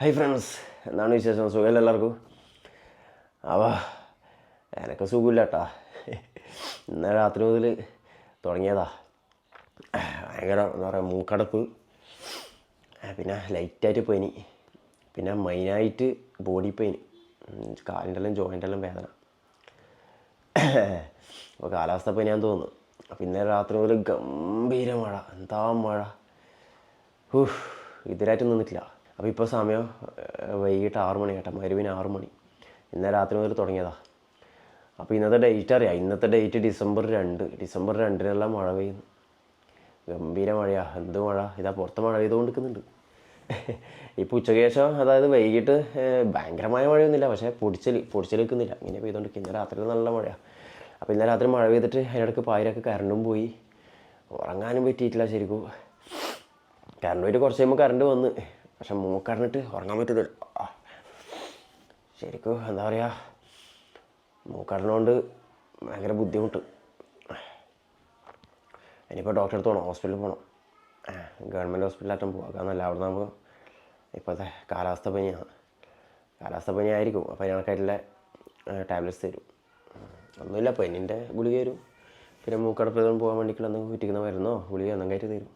Hi friends എന്താണ് വിശേഷം? സുഖമല്ല എല്ലാവർക്കും? അവ എനക്ക് സുഖമില്ല കേട്ടാ ഇന്നലെ രാത്രി മുതൽ തുടങ്ങിയതാ. ഭയങ്കര എന്താ പറയുക മൂക്കടപ്പ്. പിന്നെ ലൈറ്റായിട്ട് പനി പിന്നെ മെയിനായിട്ട് ബോഡി പെയിൻ കാലിന്റെ എല്ലാം ജോയിന്റ് എല്ലാം വേദന. അപ്പോൾ കാലാവസ്ഥ പനിയാന്ന് തോന്നുന്നു. പിന്നെ രാത്രി മുതൽ ഗംഭീര മഴ. എന്താ മഴ? ഹൂ ഇതിലായിട്ട് നിന്നിട്ടില്ല. അപ്പോൾ ഇപ്പോൾ സമയം വൈകിട്ട് ആറ് മണി കേട്ടോ. മരുവിന് ആറ് മണി. ഇന്നലെ രാത്രി മുതൽ തുടങ്ങിയതാ. അപ്പോൾ ഇന്നത്തെ ഡേറ്റ് അറിയാം. ഇന്നത്തെ ഡേറ്റ് ഡിസംബർ രണ്ട്. ഡിസംബർ രണ്ടിനെല്ലാം മഴ പെയ്യുന്നു ഗംഭീര മഴയാണ് എന്ത് മഴ? ഇതാ പുറത്ത് മഴ പെയ്തുകൊണ്ട് നിൽക്കുന്നുണ്ട് ഇപ്പോൾ ഉച്ചയ്ക്ക് ശേഷം അതായത് വൈകിട്ട് ഭയങ്കരമായ മഴയൊന്നുമില്ല. പക്ഷേ പൊടിച്ചൽ പൊടിച്ചൽ നിൽക്കുന്നില്ല. ഇങ്ങനെ പെയ്തുകൊണ്ടിരിക്കും. ഇന്നലെ രാത്രി നല്ല മഴയാണ് അപ്പോൾ ഇന്നലെ രാത്രി മഴ പെയ്തിട്ട് അതിനിടയ്ക്ക് പായരൊക്കെ കറണ്ടും പോയി. ഉറങ്ങാനും പറ്റിയിട്ടില്ല ശരിക്കും. കറണ്ട് പോയിട്ട് കുറച്ച് കഴിയുമ്പോൾ കറണ്ട് വന്ന്. പക്ഷെ മൂക്കടഞ്ഞിട്ട് ഉറങ്ങാൻ പറ്റുന്നില്ല ആ. ശരിക്കും എന്താ പറയുക മൂക്കടഞ്ഞുകൊണ്ട് ഭയങ്കര ബുദ്ധിമുട്ട്. ഇനിയിപ്പോൾ ഡോക്ടറെ അടുത്ത് പോകണം ഹോസ്പിറ്റലിൽ പോകണം ഗവൺമെന്റ് ഹോസ്പിറ്റലായിട്ടും പോകാം കാരണം അവിടെ നമുക്ക് ഇപ്പോഴത്തെ കാലാവസ്ഥ പനിയാണ്. കാലാവസ്ഥ പനി ആയിരിക്കും അപ്പോൾ അതിനൊക്കെയായിട്ടുള്ള ടാബ്ലറ്റ്സ് തരും. ഒന്നുമില്ല പനിന്റെ ഗുളിക തരും. പിന്നെ മൂക്കടപ്പ് പോകാൻ വേണ്ടിയിട്ടുള്ള എന്തെങ്കിലും കുറ്റിക്കുന്ന മരുന്നോ ഗുളിക എന്തെങ്കിലും തരും.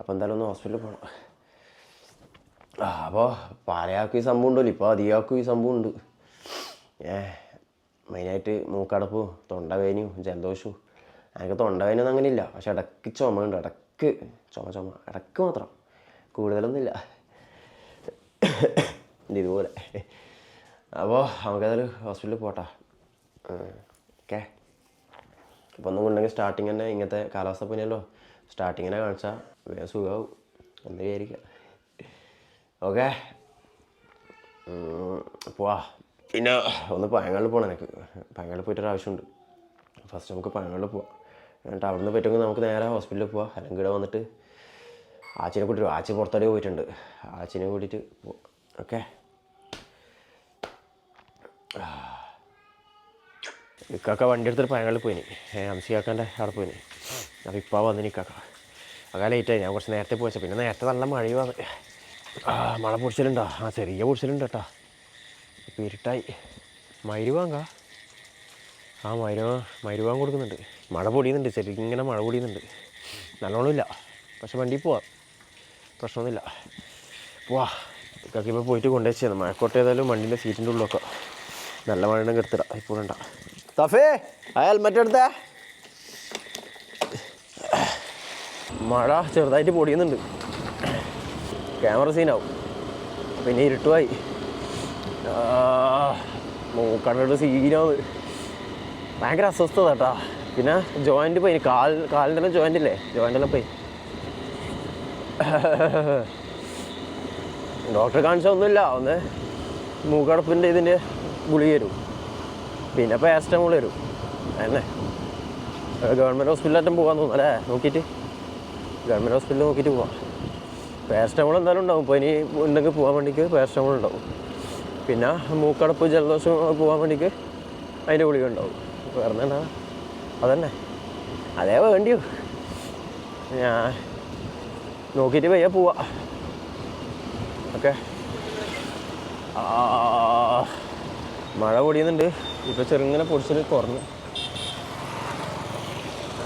അപ്പോൾ എന്തായാലും ഒന്ന് ഹോസ്പിറ്റലിൽ പോകണം അപ്പോൾ പലയാൾക്കും ഈ സംഭവം ഉണ്ടല്ലോ. ഇപ്പോൾ അധികമാർക്കും ഈ സംഭവം ഉണ്ട്. ഏ മെയിനായിട്ട് മൂക്കടപ്പും തൊണ്ടവേനയും ജലദോഷവും. എനിക്ക് തൊണ്ടവേനൊന്നും അങ്ങനെ ഇല്ല പക്ഷെ ഇടയ്ക്ക് ചുമയുണ്ട്. ഇടയ്ക്ക് ചുമ ചുമ. ഇടയ്ക്ക് മാത്രം. കൂടുതലൊന്നുമില്ല. ഇത് ഇതുപോലെ. അപ്പോൾ നമുക്കതൊരു ഹോസ്പിറ്റലിൽ പോട്ടാ. ഓക്കെ. ഇപ്പോൾ ഒന്നും കൊണ്ടെങ്കിൽ സ്റ്റാർട്ടിങ് തന്നെ ഇങ്ങനത്തെ കാലാവസ്ഥ പിന്നെയല്ലോ സ്റ്റാർട്ടിങ്ങിനെ കാണിച്ചാൽ വേഗം സുഖമാവും എന്ന് വിചാരിക്കുക ഓക്കെ. പോവാ. പിന്നെ ഒന്ന് പഴങ്ങളിൽ പോകണം എനിക്ക്. പഴങ്ങളിൽ പോയിട്ടൊരു ആവശ്യമുണ്ട്. ഫസ്റ്റ് നമുക്ക് പഴങ്ങളിൽ പോവാം. എന്നിട്ട് അവിടെ നിന്ന് പറ്റുമെങ്കിൽ നമുക്ക് നേരെ ഹോസ്പിറ്റലിൽ പോവാം. അല്ലെങ്കിൽ ഇവിടെ വന്നിട്ട് ആച്ചിനെ കൂട്ടിട്ട് ആച്ചി പുറത്തോടെ പോയിട്ടുണ്ട്. ആച്ചിനെ കൂട്ടിയിട്ട് പോവാം ഓക്കെ. ഇക്കാക്ക വണ്ടി എടുത്തിട്ട് പഴങ്ങളിൽ പോയിനി. അംസി കാക്കാന്റെ അവിടെ പോയിനി. അപ്പോൾ ഇപ്പോൾ വന്നിനി ഇക്കാക്ക. അകാ ലേറ്റായി ഞാൻ കുറച്ച് നേരത്തെ പോയച്ച പിന്നെ നേരത്തെ നല്ല മഴയും മഴ പൊടിച്ചിലുണ്ടോ ആ ചെറിയ പൊടിച്ചിലുണ്ട് കേട്ടോ. ഇപ്പോൾ ഇരുട്ടായി. മരുവാങ്ക ആ മരുവ മരുവാൻ കൊടുക്കുന്നുണ്ട്. മഴ പൊടിയുന്നുണ്ട്. ചെറിയ മഴ പൊടിയുന്നുണ്ട്. നല്ലോണമില്ല പക്ഷെ വണ്ടി പോവാം. പ്രശ്നമൊന്നുമില്ല. പോവാ ഇക്കൊക്കെ ഇപ്പോൾ പോയിട്ട് കൊണ്ടുവച്ചാണ് മഴക്കോട്ട ഏതായാലും വണ്ടീന്റെ സീറ്റിന്റെ ഉള്ളിലൊക്കെ. നല്ല മഴ ഉണ്ടെങ്കിൽ എടുത്തിടാം. ഇപ്പോൾ വേണ്ട. തഫേ ആ ഹെൽമെറ്റ് എടുത്തേ. മഴ ചെറുതായിട്ട് പൊടിയുന്നുണ്ട്. ക്യാമറ സീനാവും. പിന്നെ ഇരുട്ടുമായി മൂക്കണ്ണയുടെ സീനാവ് ഭയങ്കര അസ്വസ്ഥത കേട്ടാ പിന്നെ ജോയിന്റ് പോയി കാൽ കാലിന്റെ ജോയിന്റ് ഇല്ലേ? ജോയിന്റെല്ലാം പോയി ഡോക്ടറെ കാണിച്ചൊന്നുമില്ല ഒന്ന് മൂക്കടപ്പിന്റെ ഇതിന്റെ ഗുളിക തരും പിന്നെ പാരസ്റ്റമോൾ തരും അതന്നെ ഗവൺമെന്റ് ഹോസ്പിറ്റലിലായിട്ടും പോകാൻ തോന്നുന്നു അല്ലേ? നോക്കിയിട്ട്. ഗവൺമെന്റ് ഹോസ്പിറ്റലിൽ നോക്കിയിട്ട് പോവാം. പാരസ്റ്റമോൾ എന്തായാലും ഉണ്ടാവും. ഇപ്പോൾ ഇനി ഉണ്ടെങ്കിൽ പോകാൻ വേണ്ടിക്ക് പാരസ്റ്റമോൾ ഉണ്ടാവും. പിന്നെ മൂക്കടപ്പ് ജലദോഷം പോകാൻ വേണ്ടിക്ക് അതിന്റെ ഗുളിക ഉണ്ടാവും. വേറെ അതന്നെ. അതേ വേണ്ടിയോ? ഞാൻ നോക്കിയിട്ട് പയ്യെ പോവാ. ഓക്കെ. മഴ പൊടിയുന്നുണ്ട്. ഇപ്പോൾ ചെറുങ്ങനെ പൊടിച്ചിട്ട് കുറഞ്ഞു.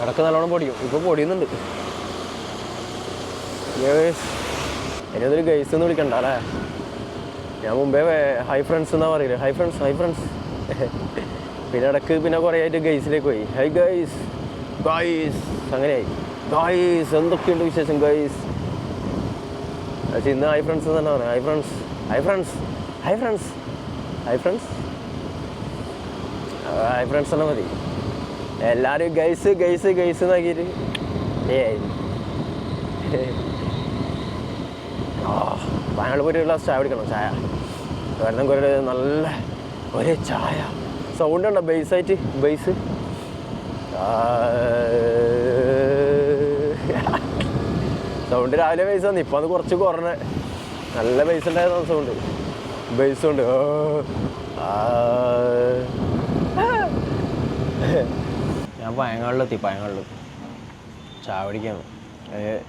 ഇടയ്ക്ക് നല്ലോണം പൊടിയും. ഇപ്പോൾ പൊടിയുന്നുണ്ട്. ഗേസ് അതൊരു ഗൈസ് എന്ന് വിളിക്കണ്ട അല്ലേ? ഞാൻ മുമ്പേ ഹൈ ഫ്രണ്ട്സ് എന്നാ പറയില്ലേ ഹൈ ഫ്രണ്ട്സ് ഹൈ ഫ്രണ്ട്സ് പിന്നെ ഇടയ്ക്ക് പിന്നെ കുറേ ആയിട്ട് ഗൈസിലേക്ക് പോയി. ഹൈ ഗൈസ് ഗൈസ് അങ്ങനെയായി ഗൈസ് എന്തൊക്കെയുണ്ട് വിശേഷം ഗൈസ് പക്ഷെ ഇന്ന് ഹൈ ഫ്രണ്ട്സ് തന്നെ പറയാം. Hi friends hi friends hi friends hi friends hi friends തന്നെ മതി. എല്ലാവരും ഗൈസ് ഗൈസ് ഗൈസ് എന്നാക്കിയിട്ട് ഏ വയനാട് പോയിട്ട് ഒരു ഗ്ലാസ് ചായ കുടിക്കണം ചായ. കുറേ നല്ല ഒരു ചായ. സൗണ്ട് ഉണ്ടോ ബേസ് ആയിട്ട്? ബേസ് സൗണ്ട് രാവിലെ ബേസ് വന്നു. ഇപ്പം അത് കുറച്ച് കുറഞ്ഞ. നല്ല ബേസ് ഉണ്ടായിരുന്നു സൗണ്ട് ബേസ് ഉണ്ട്. ഞാൻ പയങ്ങളിലെത്തി പയങ്ങളിൽ ചാവടിക്കാണ്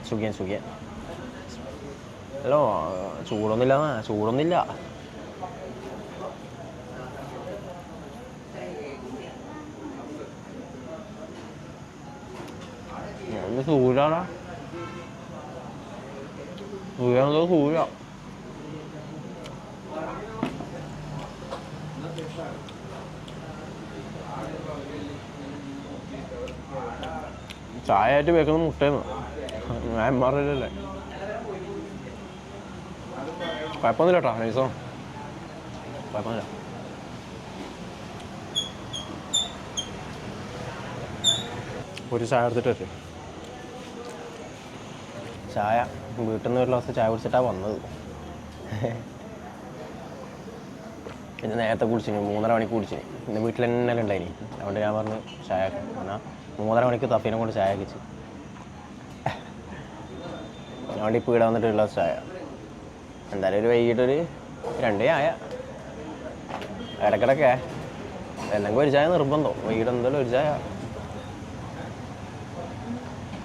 സുഖിയാൻ സുഖിയാൻ. അല്ലോ ചൂടൊന്നുമില്ല ചൂടൊന്നുമില്ല. എന്ത് സൂര്യാടാ? സൂര്യാണല്ലോ സൂര്യ. ചായ ആയിട്ട് വെക്കുന്ന മുട്ടയെന്ന്. ഞാൻ അല്ലേ കുഴപ്പമൊന്നുമില്ല കേട്ടോ നൈസോ കുഴപ്പമൊന്നുമില്ല ഒരു ചായ എടുത്തിട്ട് വരും ചായ. വീട്ടിൽ നിന്ന് ഒരു ഗ്ലാസ് ചായ കുടിച്ചിട്ടാണ് വന്നത്. പിന്നെ നേരത്തെ കുടിച്ചിന് മൂന്നര മണിക്ക് കുടിച്ചിന്. ഇന്ന് വീട്ടിൽ തന്നെ ഉണ്ടായിനി. അതുകൊണ്ട് ഞാൻ പറഞ്ഞു ചായ എന്നാൽ മൂന്നര മണിക്ക് തഫീനെ കൊണ്ട് ചായ കഴിച്ചു അതുകൊണ്ട് ഇപ്പോൾ ഇവിടെ വന്നിട്ട് ഒരു ഗ്ലാസ് ചായ. എന്തായാലും ഒരു വൈകിട്ടൊരു രണ്ടേ ആയ. ഇടക്കിടക്കെ. അല്ലെങ്കിൽ ഒരു ചായ നിർബന്ധം. വൈകിട്ട് എന്തായാലും ഒരു ചായ.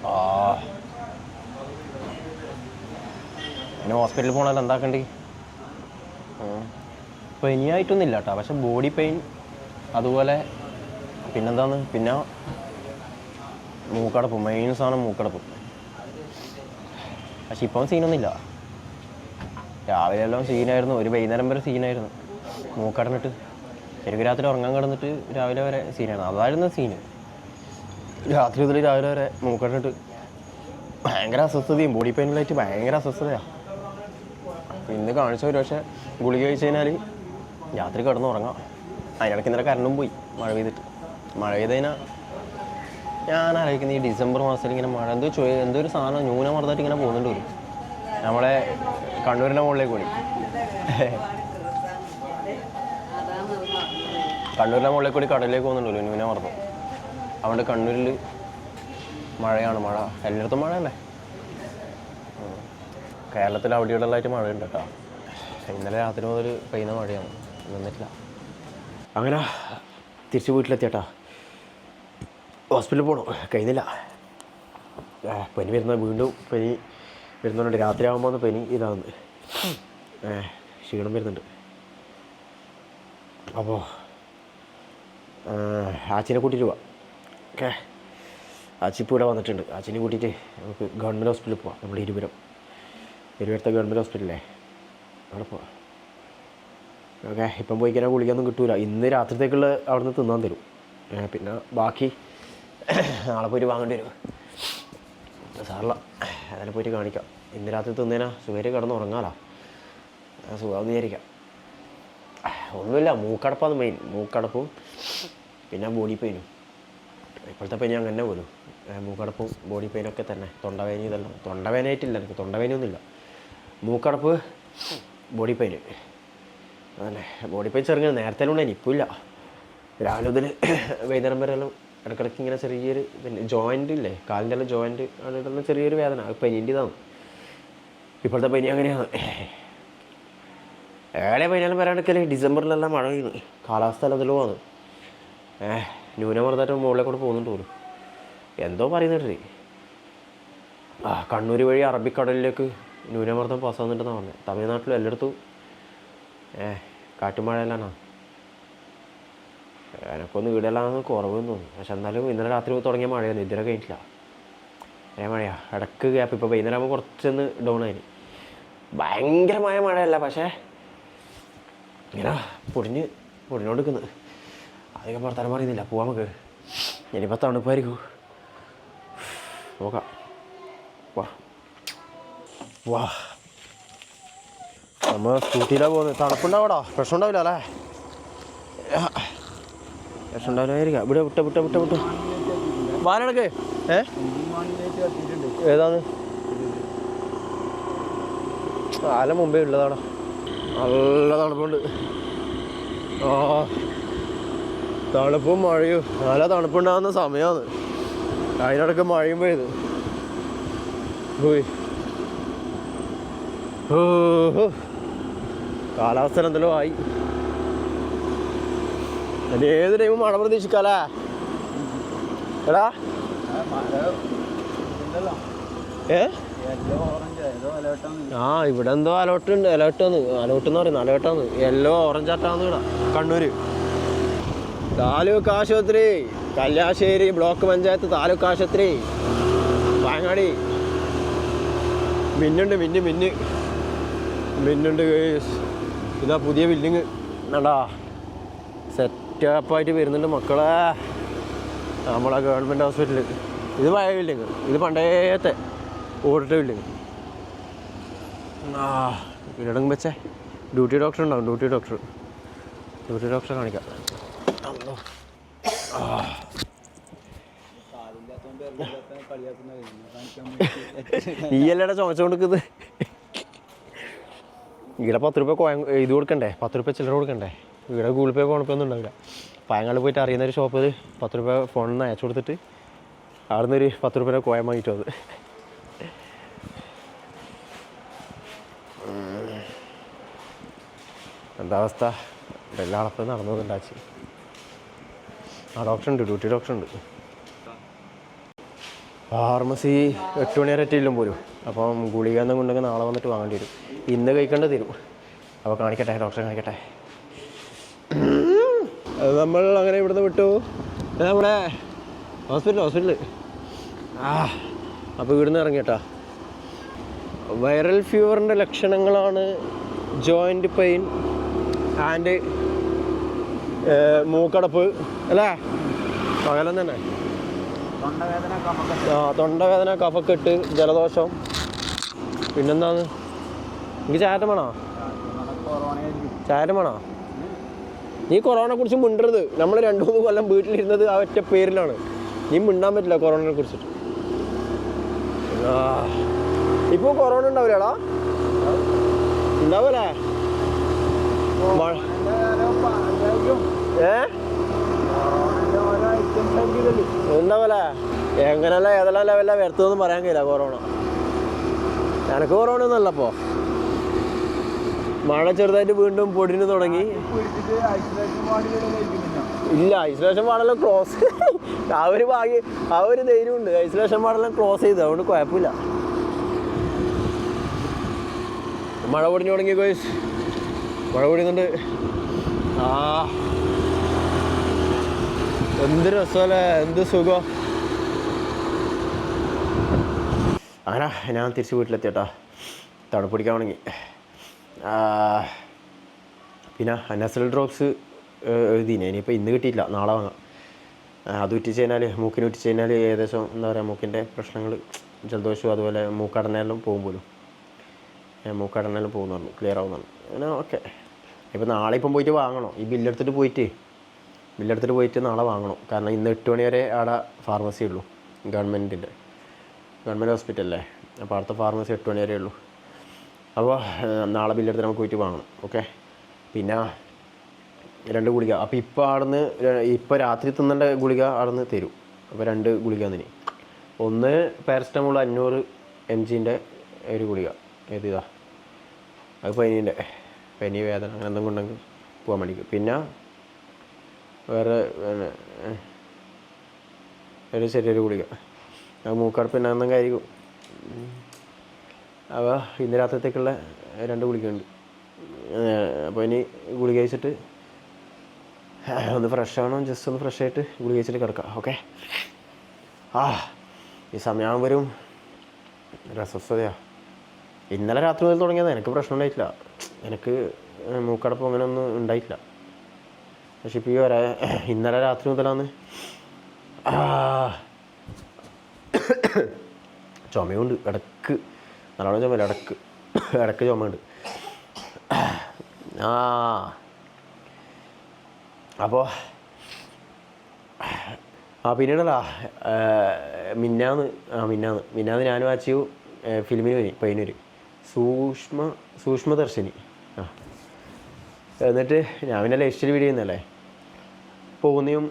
ആ. പിന്നെ ഹോസ്പിറ്റലിൽ പോകണമല്ലോ എന്താക്കണ്ടി? പനിയായിട്ടൊന്നുമില്ല കേട്ടോ. പക്ഷെ ബോഡി പെയിൻ അതുപോലെ പിന്നെന്താന്ന് പിന്നെ മൂക്കടപ്പ്. മെയിൻ സാധനം മൂക്കടപ്പ്. പക്ഷെ ഇപ്പം സീനൊന്നുമില്ല രാവിലെ എല്ലാം സീനായിരുന്നു. ഒരു വൈകുന്നേരം വരെ സീനായിരുന്നു. മൂക്കടന്നിട്ട് ശരിക്കും രാത്രി ഉറങ്ങാൻ കിടന്നിട്ട് രാവിലെ വരെ സീനായിരുന്നു. അതായിരുന്നു സീന്. രാത്രി മുതൽ രാവിലെ വരെ മൂക്കടന്നിട്ട് ഭയങ്കര അസ്വസ്ഥതയും ബോഡി പെയിനിലായിട്ട് ഭയങ്കര അസ്വസ്ഥതയാണ് ഇന്ന് കാണിച്ച ഒരു പക്ഷേ ഗുളിക കഴിച്ചു കഴിഞ്ഞാൽ രാത്രി കിടന്ന് ഉറങ്ങാം. അതിനിടയ്ക്ക് ഇന്നലെ കരണ്ടും പോയി മഴ പെയ്തിട്ട്. മഴ പെയ്ത് കഴിഞ്ഞാൽ ഞാൻ ആലോചിക്കുന്നത് ഈ ഡിസംബർ മാസത്തിൽ ഇങ്ങനെ മഴ എന്തോ ചോ എന്തോ ഒരു സാധനം ന്യൂനമർദ്ദമായിട്ട് ഇങ്ങനെ പോകുന്നുണ്ട് വരും നമ്മളെ കണ്ണൂരിന്റെ മുകളിലേക്ക് കൂടി. കണ്ണൂരിന്റെ മുകളിലേക്ക് കൂടി കടലിലേക്ക് പോകുന്നുണ്ടല്ലോ ന്യൂനമർദ്ദം അതുകൊണ്ട് കണ്ണൂരിൽ മഴയാണ് മഴ. എല്ലായിടത്തും മഴയല്ലേ? കേരളത്തിൽ അവിടെ ഇവിടെയുള്ളതായിട്ട് മഴയുണ്ട് കേട്ടോ. ഇന്നലെ രാത്രി മുതൽ പെയ്യുന്ന മഴയാണ്. നിന്നിട്ടില്ല. അങ്ങനെ തിരിച്ച് വീട്ടിലെത്തിയേട്ടാ. ഹോസ്പിറ്റലിൽ പോകണം കഴിഞ്ഞില്ല. പനി വരുന്ന വീണ്ടും പനി വരുന്നുണ്ട് രാത്രിയാകുമ്പോൾ പനി ഏ, ക്ഷീണം വരുന്നുണ്ട്. അപ്പോൾ ആച്ചിനെ കൂട്ടിയിട്ട് പോവാം. ഓക്കെ? ആച്ചി ഇപ്പോൾ ഇവിടെ വന്നിട്ടുണ്ട്. ആച്ചിനെ കൂട്ടിയിട്ട് നമുക്ക് ഗവൺമെന്റ് ഹോസ്പിറ്റലിൽ പോവാം. നമ്മുടെ ഇരുപുരം. ഇരുപുരത്തെ ഗവൺമെന്റ് ഹോസ്പിറ്റലല്ലേ? അവിടെ പോവാം. ഓക്കെ? ഇപ്പം പോയി കഴിഞ്ഞാൽ കുളിക്കാനൊന്നും കിട്ടൂല. ഇന്ന് രാത്രിത്തേക്കുള്ള അവിടെ നിന്ന് തിന്നാൻ തരും. പിന്നെ ബാക്കി നാളെ പോയിട്ട് വാങ്ങേണ്ടി വരും. സാറില്ല. അതിനെ പോയിട്ട് കാണിക്കാം. ഇന്ന് രാത്രി തിന്നേനാ? സുഖേരി കിടന്ന് ഉറങ്ങാലോ? സുഖം വിചാരിക്കാം. ഒന്നുമില്ല മൂക്കടപ്പാണ് മെയിൻ മൂക്കടപ്പും പിന്നെ ബോഡി പെയിനും ഇപ്പോഴത്തെ പെയിൻ അങ്ങനെ പോലും. മൂക്കടപ്പും ബോഡി പെയിനൊക്കെ തന്നെ. തൊണ്ടവേന ഇതെല്ലാം. തൊണ്ടവേനായിട്ടില്ല എനിക്ക്. തൊണ്ടവേനയൊന്നുമില്ല മൂക്കടപ്പ് ബോഡി പെയിൻ അതന്നെ. ബോഡി പെയിൻ ചെറുങ്ങനെ നേരത്തെ ഉണ്ടെങ്കിൽ ഇപ്പോൾ ഇല്ല. രാവിലെ മുതൽ വൈകുന്നേരം വരെ എല്ലാം ഇടയ്ക്കിടയ്ക്ക് ഇങ്ങനെ ചെറിയൊരു പിന്നെ ജോയിന്റ് ഇല്ലേ? കാലിന്റെ എല്ലാം ജോയിന്റ് ആണിട്ടുള്ള ചെറിയൊരു വേദന. അത് പനീന്റെ ഇതാണ് ഇപ്പോഴത്തെ പനി അങ്ങനെയാണ്. ഏടെ പനിയാലും വരാണ്ടൊക്കെ ഡിസംബറിലെല്ലാം മഴ പെയ്യുന്നു. കാലാവസ്ഥ അതിലുമാണ് ഏഹ് ന്യൂനമർദ്ദമായിട്ട് മുകളിലെ കൂടെ പോകുന്നുണ്ട് പോലും എന്തോ പറയുന്നുണ്ട് ആ കണ്ണൂർ വഴി അറബിക്കടലിലേക്ക് ന്യൂനമർദ്ദം പാസ്സാകുന്നുണ്ടെന്നാണ് പറഞ്ഞത്. തമിഴ്നാട്ടിലും എല്ലായിടത്തും. ഏഹ് കാറ്റുമഴയെല്ലാം എനക്കൊന്ന് വീടെല്ലാം കുറവെന്ന് തോന്നി പക്ഷെ എന്നാലും ഇന്നലെ രാത്രി തുടങ്ങിയ മഴയാണ് ഇതുവരെ കഴിഞ്ഞിട്ടില്ല. ഏ മഴയാ. ഇടയ്ക്ക് ഗ്യാപ്പ് ഇപ്പോൾ വൈകുന്നേരം ആകുമ്പോൾ കുറച്ചൊന്ന് ഡൗൺ ആയി. ഭയങ്കരമായ മഴയല്ല പക്ഷേ ഇങ്ങനെ പൊടിഞ്ഞ് പൊടിഞ്ഞോണ്ട് അധികം വർത്തമാനം പറയുന്നില്ല. പോവാം നമുക്ക്. ഇനിയിപ്പോൾ തണുപ്പായിരിക്കും. നോക്കാം. വാ. വാ. നമ്മൾ സ്കൂട്ടിയിലാണ് പോകുന്നത്. തണുപ്പുണ്ടാവടാ? പ്രശ്നം ഉണ്ടാവില്ല അല്ലേ? ഉണ്ടാവില്ലായിരിക്കാം ഇവിടെ വിട്ട വിട്ട വിട്ട വിട്ട. വാനടക്ക്. ഏ? ഏതാണ്? ആല മുമ്പേ ഉള്ളതാടാ നല്ല തണുപ്പുണ്ട്. ആ. തണുപ്പും മഴയും. നല്ല തണുപ്പുണ്ടാകുന്ന സമയമാണ് അതിനിടയ്ക്ക് മഴയും പെയ്ത്. പോയി. കാലാവസ്ഥ എന്തെല്ലോ ആയി. ഏത് ടൈമും മഴ പ്രതീക്ഷിക്കാലേ എടാ. ആ ഇവിടെ എന്തോ അലോട്ട് ഉണ്ട്. അലോട്ട് വന്ന്. അലോട്ട് എന്ന് പറയുന്നത് അലോട്ടാന്ന് യെല്ലോ ഓറഞ്ച് ആട്ടാന്ന് ഇവിടെ. കണ്ണൂര്. താലൂക്ക് ആശുപത്രി. കല്യാശ്ശേരി ബ്ലോക്ക് പഞ്ചായത്ത് താലൂക്ക് ആശുപത്രി. പാങ്ങാടി മിന്നുണ്ട് മിന്ന് മിന്ന്. മിന്നുണ്ട്. ഇതാ പുതിയ ബിൽഡിങ് എന്താ സെറ്റപ്പായിട്ട് വരുന്നുണ്ട് മക്കളെ. നമ്മളെ ഗവൺമെന്റ് ഹോസ്പിറ്റലിൽ ഇത് പഴയ ബിൽഡിങ് ഇത് പണ്ടേത്തെ ഓടിട്ട ബിൽഡിങ് ആ വീടങ്ങ് വെച്ചേ. ഡ്യൂട്ടി ഡോക്ടർ ഉണ്ടാവും ഡ്യൂട്ടി ഡോക്ടർ ഡ്യൂട്ടി ഡോക്ടറെ കാണിക്കാം. ഈ നീ ചുമച്ചു കൊടുക്കുന്നത് ഇവിടെ പത്ത് രൂപ കോയ ഇത് കൊടുക്കണ്ടേ? പത്ത് രൂപ ചില്ലറ കൊടുക്കണ്ടേ? ഇവിടെ ഗൂഗിൾ പേ ഫോൺ പേ ഒന്നും ഉണ്ടാവില്ല. പയങ്ങളിൽ പോയിട്ട് അറിയുന്ന ഒരു ഷോപ്പിൽ പത്ത് രൂപ ഫോണിൽ നിന്ന് അയച്ചു കൊടുത്തിട്ട് അവിടുന്ന് ഒരു പത്ത് രൂപ കോയം വാങ്ങിയിട്ടു അത് എന്താ അവസ്ഥ? എല്ലാ നടന്നു ഉണ്ടാച്ചി ആ ഡോക്ടർ ഉണ്ട് ഡ്യൂട്ടി ഡോക്ടർ ഉണ്ട്. ഫാർമസി എട്ട് മണി വരെ എത്തിയില്ലും പോലും. അപ്പം ഗുളിക എന്നും കൊണ്ടെങ്കിൽ നാളെ വന്നിട്ട് വാങ്ങേണ്ടി വരും. ഇന്ന് കഴിക്കേണ്ടി തരും. അപ്പോൾ കാണിക്കട്ടെ ഡോക്ടറെ കാണിക്കട്ടെ. നമ്മൾ അങ്ങനെ ഇവിടുന്ന് വിട്ടു. നമ്മുടെ ഹോസ്പിറ്റൽ ഹോസ്പിറ്റൽ ആ അപ്പോൾ ഇവിടുന്ന് ഇറങ്ങിയട്ടാ. വൈറൽ ഫീവറിന്റെ ലക്ഷണങ്ങളാണ് ജോയിന്റ് പെയിൻ ആൻഡ് മൂക്കടപ്പ് അല്ലേ? പകലം തന്നെ. ആ തൊണ്ടവേദന കഫക്കെട്ട് ജലദോഷം. പിന്നെന്താണ്? എനിക്ക് ചാറ്റം വേണോ? ചാറ്റം വേണോ? നീ കൊറോണയെ കുറിച്ച് മിണ്ടരുത്. നമ്മൾ രണ്ടു മൂന്ന് കൊല്ലം വീട്ടിലിരുന്നത് ആ ഒറ്റ പേരിലാണ്. നീ മിണ്ടാൻ പറ്റില്ല കൊറോണയെ കുറിച്ചിട്ട് ഇപ്പോൾ ഇപ്പൊ കൊറോണ ഉണ്ടാവില്ലടാ? ഉണ്ടാവൂലേ? മഴ ഏ? എങ്ങനെയല്ല ഏതെല്ലാം ലെവലാ വരുത്തതെന്ന് പറയാൻ കഴിയില്ല കൊറോണ. എനക്ക് കൊറോണ ഒന്നല്ല അപ്പോ മഴ ചെറുതായിട്ട് വീണ്ടും പൊടിഞ്ഞു തുടങ്ങി. ഇല്ല ഐസൊലേഷൻ വാർഡെല്ലാം ക്ലോസ്. ആ ഒരു ഭാഗ്യം ആ ഒരു ധൈര്യമുണ്ട്. ഐസൊലേഷൻ വാർഡെല്ലാം ക്ലോസ് ചെയ്തു. അതുകൊണ്ട് കുഴപ്പമില്ല. മഴ പൊടിഞ്ഞു തുടങ്ങി കോയ്സ് മഴ പൊടിയുന്നുണ്ട്. ആ. എന്ത് രസമല്ലേ? എന്ത് സുഖം. അങ്ങനെ ഞാൻ തിരിച്ച് വീട്ടിലെത്തിയട്ടാ തണുപ്പ് പിടിക്കാൻ തുടങ്ങി. പിന്നെ നസൽ ഡ്രോപ്സ് എഴുതിനെ. ഇനിയിപ്പോൾ ഇന്ന് കിട്ടിയില്ല നാളെ വാങ്ങാം. അത് ഉറ്റിച്ച് കഴിഞ്ഞാൽ മൂക്കിന് ഉറ്റിച്ച് കഴിഞ്ഞാൽ ഏകദേശം എന്താ പറയുക മൂക്കിന്റെ പ്രശ്നങ്ങൾ ജലദോഷവും അതുപോലെ മൂക്കടനെല്ലാം പോകും പോലും. മൂക്കടനെല്ലാം പോകുന്നു പറഞ്ഞു. ക്ലിയർ ആവുന്നുള്ളൂ അങ്ങനെ ഓക്കെ. ഇപ്പോൾ നാളെ ഇപ്പം പോയിട്ട് വാങ്ങണം. ഈ ബില്ലെടുത്തിട്ട് പോയിട്ട് ബില്ലെടുത്തിട്ട് പോയിട്ട് നാളെ വാങ്ങണം. കാരണം ഇന്ന് എട്ട് മണി വരെ അവിടെ ഫാർമസി ഉള്ളൂ. ഗവൺമെന്റിന്റെ ഗവൺമെന്റ് ഹോസ്പിറ്റലല്ലേ അപ്പോൾ അടുത്ത ഫാർമസി എട്ട് മണി വരെ ഉള്ളൂ. അപ്പോൾ നാളെ ബില്ലെടുത്ത് നമുക്ക് പോയിട്ട് വാങ്ങണം. ഓക്കെ? പിന്നെ രണ്ട് ഗുളിക. അപ്പോൾ ഇപ്പോൾ അവിടുന്ന് ഇപ്പോൾ രാത്രി തിന്നേണ്ട ഗുളിക അവിടുന്ന് തരും. അപ്പോൾ രണ്ട് ഗുളിക തന്നെ ഒന്ന് പാരസ്റ്റമോൾ അഞ്ഞൂറ് എം ജിന്റെ ഒരു ഗുളിക. ഏത് ഇതാ? അത് പനീന്റെ. പനി വേദന അങ്ങനെ എന്തെങ്കിലും ഉണ്ടെങ്കിൽ പോകാൻ വേണ്ടിക്ക് പിന്നെ വേറെ ഒരു ചെറിയൊരു ഗുളിക. അത് എന്തെങ്കിലും ആയിരിക്കും. അപ്പോൾ ഇന്ന് രാത്രിത്തേക്കുള്ള രണ്ട് ഗുളികയുണ്ട്. അപ്പോൾ ഇനി ഗുളിക കഴിച്ചിട്ട് ഒന്ന് ഫ്രഷ് ആവണം ജസ്റ്റ് ഒന്ന് ഫ്രഷ് ആയിട്ട് ഗുളിക കഴിച്ചിട്ട് കിടക്കാം ഓക്കെ ആ ഈ സമയം വരും ഒരു അസ്വസ്ഥതയാ ഇന്നലെ രാത്രി മുതൽ തുടങ്ങിയത് എനിക്ക് പ്രശ്നം ഉണ്ടായിട്ടില്ല. എനിക്ക് മൂക്കടപ്പ് അങ്ങനെ ഒന്നും ഉണ്ടായിട്ടില്ല. പക്ഷെ ഇപ്പോൾ ഈ വരാ ഇന്നലെ രാത്രി മുതലാണ് ചുമയുണ്ട് ഇടയ്ക്ക് നല്ലോണം ചുമ ഇടയ്ക്ക്. ഇടയ്ക്ക് ചുമയുണ്ട്. ആ. അപ്പോൾ ആ പിന്നീടല്ലാ മിന്നാന്ന് ആ മിന്നാന്ന്. മിന്നാന്ന് ഞാനും ആച്ചിയും ഫിലിമിന് വരി പയ്യന്നൂർ സൂക്ഷ്മ സൂക്ഷ്മദർശിനി ആ. എന്നിട്ട് ഞാൻ പിന്നെ ലൈഫ് വീഡിയോ ചെയ്യുന്നല്ലേ പോകുന്നതും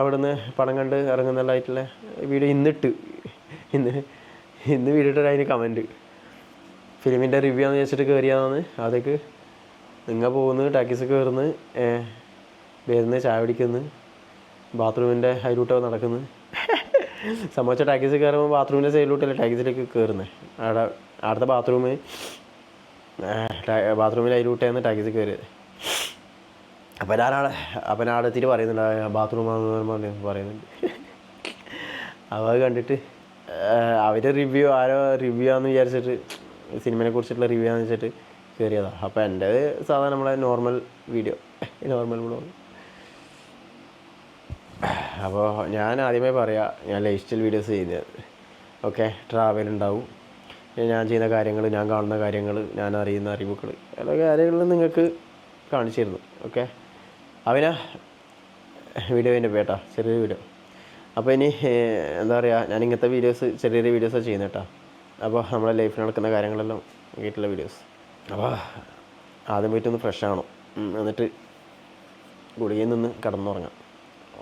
അവിടുന്ന് പടം കണ്ട് ഇറങ്ങുന്നതായിട്ടുള്ള വീഡിയോ ഇന്നിട്ട്. ഇന്ന് ഇന്ന് വീഡിയോ ഇട്ടിട്ട് അതിന് കമന്റ്. ഫിലിമിന്റെ റിവ്യൂ എന്ന് വെച്ചിട്ട് കയറിയതാണ് അതൊക്കെ നിങ്ങൾ പോകുന്നു ടാക്കീസ് കയറുന്നു വരുന്നു ചായ പിടിക്കുന്നു ബാത്റൂമിന്റെ അതിലൂട്ടൊക്കെ നടക്കുന്നു. സംഭവിച്ച ടാക്സി കയറുമ്പോൾ ബാത്റൂമിന്റെ സൈഡിലോട്ടല്ലേ ടാക്സിയിലേക്ക് കയറുന്നത് അവിടെ അവിടുത്തെ ബാത്റൂം ബാത്റൂമിൽ അതിലൂട്ടായിരുന്നു ടാക്സി കയറിയത് അപ്പം ഞാനാടെ അപ്പം ഞാൻ എത്തിയിട്ട് പറയുന്നുണ്ട് ബാത്റൂമാണെന്ന് പറഞ്ഞു പറയുന്നുണ്ട്. അപ്പോൾ അത് കണ്ടിട്ട് അവരെ റിവ്യൂ ആരോ റിവ്യൂ ആണെന്ന് വിചാരിച്ചിട്ട് സിനിമയെ കുറിച്ചിട്ടുള്ള റിവ്യൂ ആണെന്ന് വെച്ചിട്ട് കയറിയതാണ് അപ്പോൾ എന്റെ സാധാരണ നമ്മളെ നോർമൽ വീഡിയോ നോർമൽ വ്ളോഗ് അപ്പോൾ ഞാൻ ആദ്യമേ പറയാം ഞാൻ ലൈഫ് സ്റ്റൈൽ വീഡിയോസ് ചെയ്യുന്നത്. ഓക്കെ ട്രാവൽ ഉണ്ടാവും. ഞാൻ ചെയ്യുന്ന കാര്യങ്ങൾ ഞാൻ കാണുന്ന കാര്യങ്ങൾ ഞാൻ അറിയുന്ന അറിവുകൾ എല്ലാ കാര്യങ്ങളും നിങ്ങൾക്ക് കാണിച്ചു തരുന്നു ഓക്കെ അവനാ വീഡിയോ എന്റെ പേട്ടാ ചെറിയൊരു വീഡിയോ അപ്പോൾ ഇനി എന്താ പറയുക ഞാൻ ഇങ്ങനത്തെ വീഡിയോസ് ചെറിയ ചെറിയ വീഡിയോസാണ് ചെയ്യുന്നത് കേട്ടോ അപ്പോൾ നമ്മുടെ ലൈഫിൽ നടക്കുന്ന കാര്യങ്ങളെല്ലാം വീട്ടിലെ വീഡിയോസ് അപ്പോൾ ആദ്യം പോയിട്ട് ഒന്ന് ഫ്രഷ് ആവണം. എന്നിട്ട് ഗുളികയിൽ നിന്ന് കിടന്നുറങ്ങാം.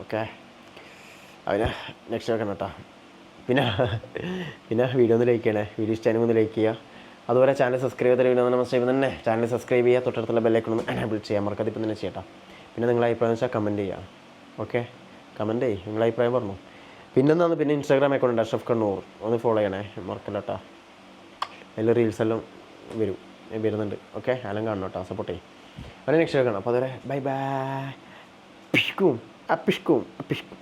ഓക്കെ അവനെ നെക്സ്റ്റ് വെക്കണം കേട്ടോ. പിന്നെ പിന്നെ വീഡിയോ ഒന്ന് ലൈക്ക് ചെയ്യണേ. വീഡിയോ ഇഷ്ടം ഒന്ന് ലൈക്ക് ചെയ്യുക. അതുപോലെ ചാനൽ സബ്സ്ക്രൈബ് ചെയ്ത വീഡിയോ ചെയ്യുമ്പോൾ തന്നെ ചാനൽ സബ്സ്ക്രൈബ് ചെയ്യുക. തൊട്ടടുത്തുള്ള ബെല്ലൈക്കൺ എനേബിൾ ചെയ്യാം മറക്കാതെ ഇപ്പം തന്നെ ചെയ്യട്ടോ പിന്നെ നിങ്ങളെ അഭിപ്രായം വെച്ചാൽ കമന്റ് ചെയ്യുക. ഓക്കെ കമന്റ് ചെയ്യ്. നിങ്ങളെ അഭിപ്രായം പറഞ്ഞു. പിന്നെന്താണ്? പിന്നെ ഇൻസ്റ്റാഗ്രാം അക്കൗണ്ട് അഷഫ് കണ്ണൂർ. ഒന്ന് ഫോളോ ചെയ്യണേ. മറക്കല്ല കേട്ടോ അതിൽ റീൽസ് എല്ലാം വരും വരുന്നുണ്ട്. ഓക്കെ എല്ലാം കാണണം കേട്ടോ സപ്പോർട്ട് ചെയ്യും. അവരെ നെക്സ്റ്റ് കാണാം അപ്പോൾ അതുവരെ ബൈ ബൈ പിഷ്കും അപ്പിഷ്കും അപ്പിഷ്കും.